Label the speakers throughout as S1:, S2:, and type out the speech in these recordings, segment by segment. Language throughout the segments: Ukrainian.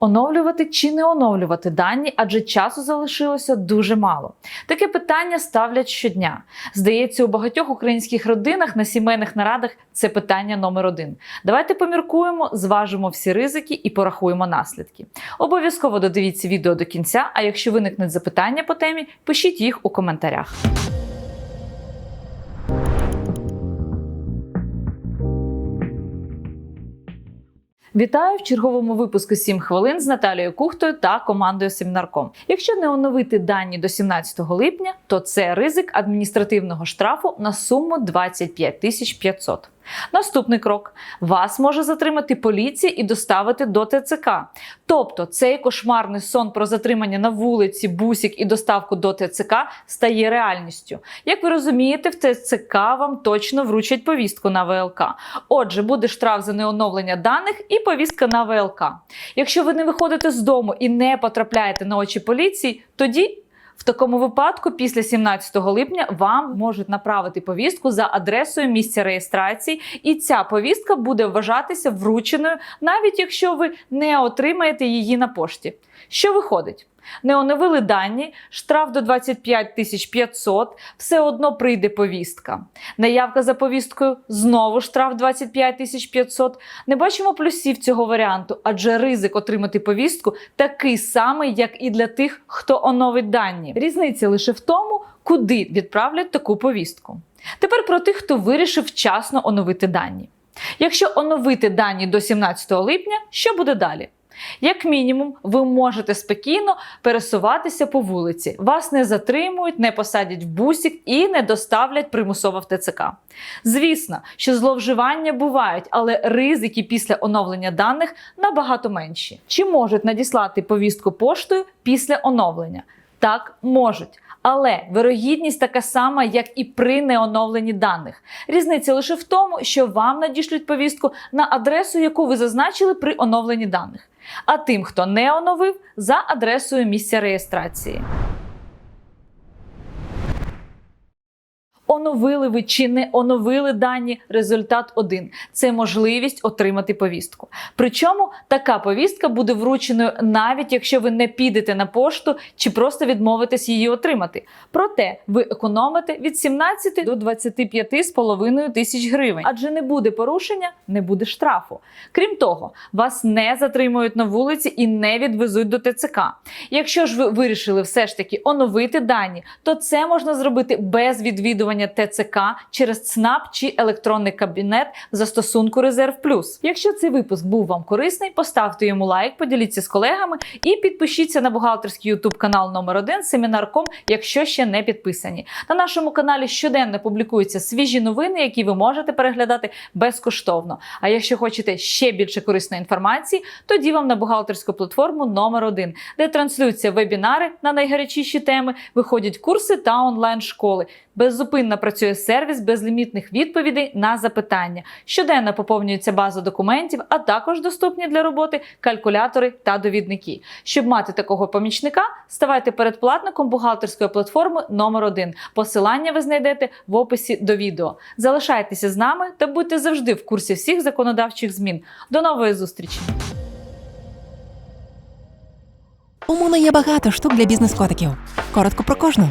S1: Оновлювати чи не оновлювати дані, адже часу залишилося дуже мало. Таке питання ставлять щодня. Здається, у багатьох українських родинах на сімейних нарадах це питання номер один. Давайте поміркуємо, зважимо всі ризики і порахуємо наслідки. Обов'язково додивіться відео до кінця. А якщо виникнуть запитання по темі, пишіть їх у коментарях. Вітаю в черговому випуску «7 хвилин з Наталією Кухтою та командою Семінарком. Якщо не оновити дані до 17 липня, то це ризик адміністративного штрафу на суму 25 тисяч 500. Наступний крок: вас може затримати поліція і доставити до ТЦК. Тобто цей кошмарний сон про затримання на вулиці, бусік і доставку до ТЦК стає реальністю. Як ви розумієте, в ТЦК вам точно вручать повістку на ВЛК. Отже, буде штраф за неоновлення даних і повістка на ВЛК. Якщо ви не виходите з дому і не потрапляєте на очі поліції, тоді. В такому випадку, після 17 липня, вам можуть направити повістку за адресою місця реєстрації, і ця повістка буде вважатися врученою, навіть якщо ви не отримаєте її на пошті. Що виходить? Не оновили дані, штраф до 25 тисяч 500, все одно прийде повістка. Неявка за повісткою знову штраф 25 тисяч 500. Не бачимо плюсів цього варіанту, адже ризик отримати повістку такий самий, як і для тих, хто оновить дані. Різниця лише в тому, куди відправлять таку повістку. Тепер про тих, хто вирішив вчасно оновити дані. Якщо оновити дані до 17 липня, що буде далі? Як мінімум, ви можете спокійно пересуватися по вулиці. Вас не затримують, не посадять в бусік і не доставлять примусово в ТЦК. Звісно, що зловживання бувають, але ризики після оновлення даних набагато менші. Чи можуть надіслати повістку поштою після оновлення? Так, можуть. Але вирогідність така сама, як і при неоновленні даних. Різниця лише в тому, що вам надішлють повістку на адресу, яку ви зазначили при оновленні даних. А тим, хто не оновив, за адресою місця реєстрації. Оновили ви чи не оновили дані, результат один це можливість отримати повістку. Причому така повістка буде врученою навіть якщо ви не підете на пошту чи просто відмовитесь її отримати. Проте ви економите від 17 до 25,5 тисяч гривень, адже не буде порушення, не буде штрафу. Крім того, вас не затримують на вулиці і не відвезуть до ТЦК. Якщо ж ви вирішили все ж таки оновити дані, то це можна зробити без відвідування ТЦК через ЦНАП чи електронний кабінет в застосунку Резерв Плюс. Якщо цей випуск був вам корисний, поставте йому лайк, поділіться з колегами і підпишіться на бухгалтерський ютуб канал номер 1 Семінарком, якщо ще не підписані. На нашому каналі щоденно публікуються свіжі новини, які ви можете переглядати безкоштовно. А якщо хочете ще більше корисної інформації, тоді вам на бухгалтерську платформу номер 1 де транслюються вебінари на найгарячіші теми, виходять курси та онлайн-школи. Беззупинно працює сервіс безлімітних відповідей на запитання. Щоденно поповнюється база документів, а також доступні для роботи калькулятори та довідники. Щоб мати такого помічника, ставайте передплатником бухгалтерської платформи номер 1 Посилання ви знайдете в описі до відео. Залишайтеся з нами та будьте завжди в курсі всіх законодавчих змін. До нової зустрічі!
S2: У Моно є багато штук для бізнес-котиків. Коротко про кожну.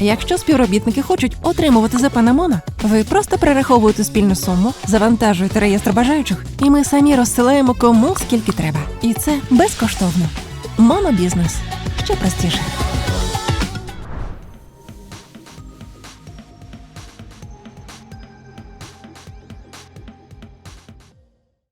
S2: Якщо співробітники хочуть отримувати ЗП на Моно, ви просто перераховуєте спільну суму, завантажуєте реєстр бажаючих, і ми самі розсилаємо кому скільки треба. І це безкоштовно. Монобізнес ще простіше.